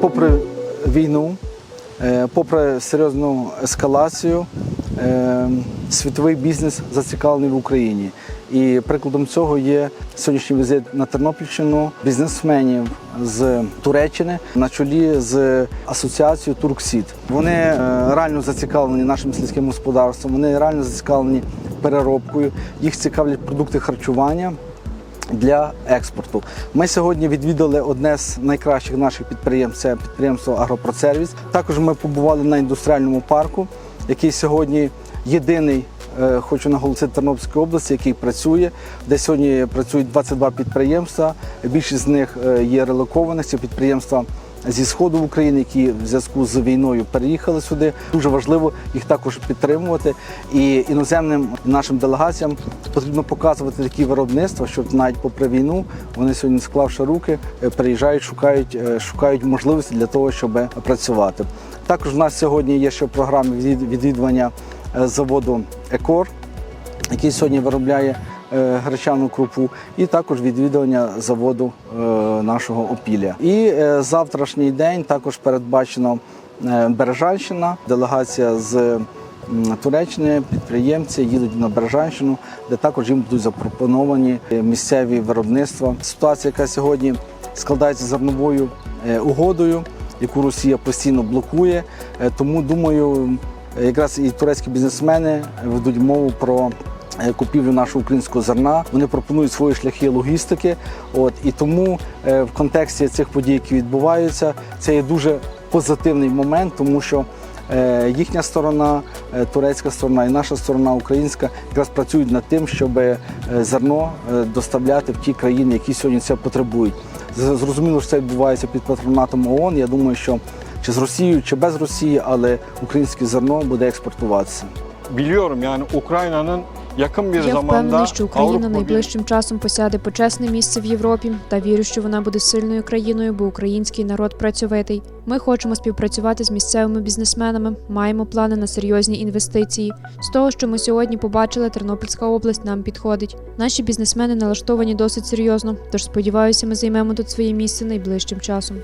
попри війну, е, попри серйозну ескалацію, е, світовий бізнес зацікавлений в Україні. І прикладом цього є сьогоднішній візит на Тернопільщину бізнесменів з Туреччини на чолі з асоціацією Турксід. Вони е, реально зацікавлені нашим сільським господарством, вони реально зацікавлені переробкою. Їх цікавлять продукти харчування для експорту. Ми сьогодні відвідали одне з найкращих наших підприємств це підприємство Агропроцервіс. Також ми побували на індустріальному парку, який сьогодні єдиний. Е, Хочу наголосити Тернопільської області, який працює, де сьогодні працюють 22 підприємства. Більшість з них е, є релокованих. Це підприємства зі сходу України, які в зв'язку з війною переїхали сюди. Дуже важливо їх також підтримувати. І іноземним нашим делегаціям потрібно показувати такі виробництва, щоб навіть попри війну вони сьогодні, склавши руки, е, приїжджають, шукають, шукають можливості для того, щоб працювати. Також в нас сьогодні є ще в програмі відвідування заводу Екор який сьогодні виробляє е, гречану крупу, і також відвідування заводу е, нашого опілля. І е, завтрашній день також передбачено е, Бережанщина, делегація з Туреччини, підприємці їдуть на Бережанщину, де також їм будуть запропоновані е, місцеві виробництва. Ситуація, яка сьогодні складається зерновою е, угодою, яку Росія постійно блокує. Е, Тому думаю, якраз і турецькі бізнесмени ведуть мову про е, купівлю нашого українського зерна. Вони пропонують свої шляхи логістики. От і тому е, в контексті цих подій, які відбуваються, це є дуже позитивний момент, тому що. е, Їхня сторона, турецька сторона і наша сторона українська якраз працюють над тим, щоб зерно доставляти в ті країни, які сьогодні це потребують. Зрозуміло, що це відбувається під патронатом ООН. Я думаю, що чи з Росією, чи без Росії, але українське зерно буде експортуватися. Biliyorum yani Ukrayna'nın yakın bir Я zamanda впевнений, що Україна Avrupa Birliği- найближчим часом посяде почесне місце в Європі та вірю, що вона буде сильною країною, бо український народ працьовитий. Ми хочемо співпрацювати з місцевими бізнесменами, маємо плани на серйозні інвестиції. З того, що ми сьогодні побачили, Тернопільська область нам підходить. Наші бізнесмени налаштовані досить серйозно, тож сподіваюся, ми займемо тут своє місце найближчим часом.